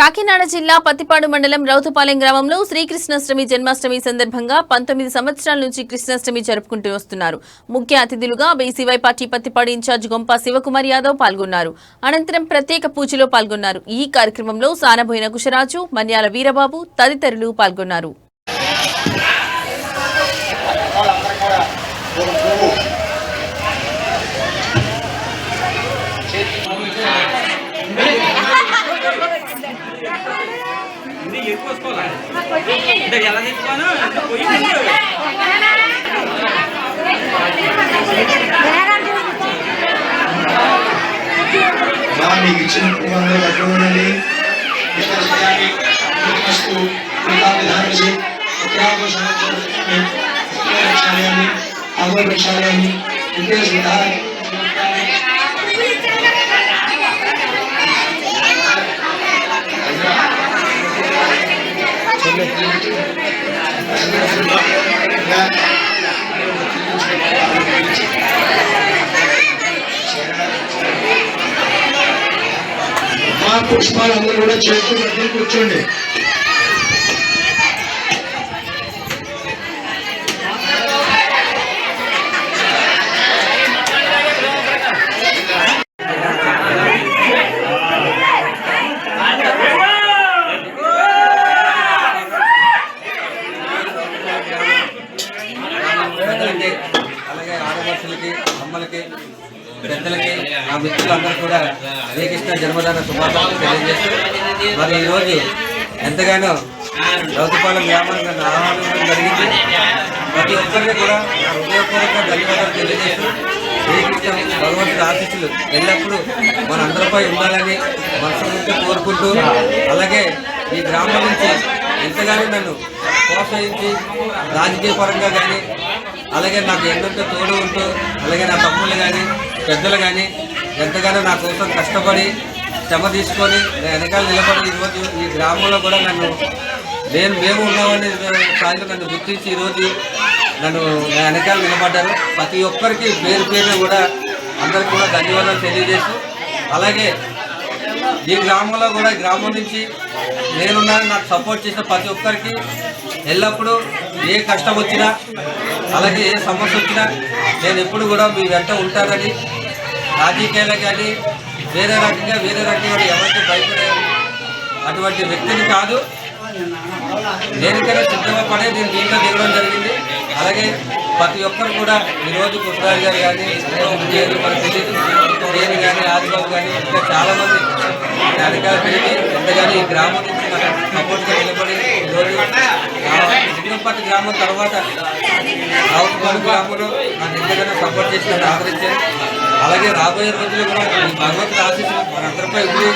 కాకినాడ జిల్లా పత్తిపాడు మండలం రౌతుపాలెం గ్రామంలో శ్రీకృష్ణాష్టమి జన్మాష్టమి సందర్భంగా పంతొమ్మిది సంవత్సరాల నుంచి కృష్ణాష్టమి జరుపుకుంటూ వస్తున్నారు. ముఖ్య అతిథులుగా BCY party Prathipadu incharge Gompa Sivakumar Yadav పాల్గొన్నారు. అనంతరం ప్రత్యేక పూజలో పాల్గొన్నారు. ఈ కార్యక్రమంలో సానబోయిన కుషరాజు మన్యాల వీరబాబు తదితరులు పాల్గొన్నారు. మీకు ఇచ్చిన అందరూ పట్టుకు ఉండండి ఇతర సమయాన్ని గుర్తిస్తూ పుష్పాలు అందరూ కూడా చేతులు పట్టుకుని కూర్చోండి పెద్దలకి అలాగే ఆడపడుచులకి అమ్మలకి పెద్దలకి ఆ మిత్రులందరూ కూడా శ్రీకృష్ణ జన్మదాన శుభాకాంక్షలు తెలియజేస్తూ మరి ఈరోజు ఎంతగానో రౌతుపాలెం గ్రామానికి నన్ను ఆహ్వానించడం జరిగింది. ప్రతి ఒక్కరికి కూడా హృదయపూర్వక ధన్యవాదాలు తెలియజేస్తూ శ్రీకృష్ణ భగవంతుడి ఆశీస్సులు ఎల్లప్పుడూ మనందరిపై ఉండాలని మనస్ఫూర్తిగా కోరుకుంటూ అలాగే ఈ గ్రామం నుంచి ఎంతగానో నన్ను ప్రోత్సహించి రాజకీయ పరంగా కానీ అలాగే నాకు ఎందుకంటే తోడు ఉంటూ అలాగే నా తమ్ముళ్ళు కానీ పెద్దలు కానీ ఎంతగానో నా కోసం కష్టపడి శ్రమ తీసుకొని వెనకాల నిలబడి ఈరోజు ఈ గ్రామంలో కూడా నన్ను నేను మేము ఉన్నామని స్థాయిలో నన్ను గుర్తించి ఈరోజు నన్ను నా వెనకాల నిలబడ్డారు. ప్రతి ఒక్కరికి పేరు పేరు కూడా అందరికి కూడా ధన్యవాదాలు తెలియజేస్తూ అలాగే ఈ గ్రామంలో కూడా గ్రామం నుంచి నేనున్నాను నాకు సపోర్ట్ చేసిన ప్రతి ఒక్కరికి ఎల్లప్పుడూ ఏ కష్టం వచ్చినా అలాగే ఏ సమస్య వచ్చినా నేను ఎప్పుడు కూడా మీ వెంట ఉంటానని రాజకీయాలు కానీ వేరే రకంగా వేరే రకంగా ఎవరికి భయపడే అటువంటి వ్యక్తిని కాదు. దేనికైనా సిద్ధంగా పడే నేను దీంట్లో దిగడం జరిగింది. అలాగే ప్రతి ఒక్కరు కూడా ఈరోజు కృష్ణరాజు గారు కానీ విజయులు తెలియదు నేను కానీ ఆదిబాబు కానీ ఇంకా చాలామంది అధికారులు పెరిగి ఎంతగానో ఈ గ్రామం నుంచి మన సపోర్ట్గా నిలబడి ఈరోజు గ్రామం తర్వాత రావుపాడు గ్రామంలో నన్ను ఎంతగానో సపోర్ట్ చేసి నన్ను ఆదరించారు. అలాగే రాబోయే రోజుల్లో కూడా భగవంతుడు ఆశీస్సులు మనందరిపై ఉంది.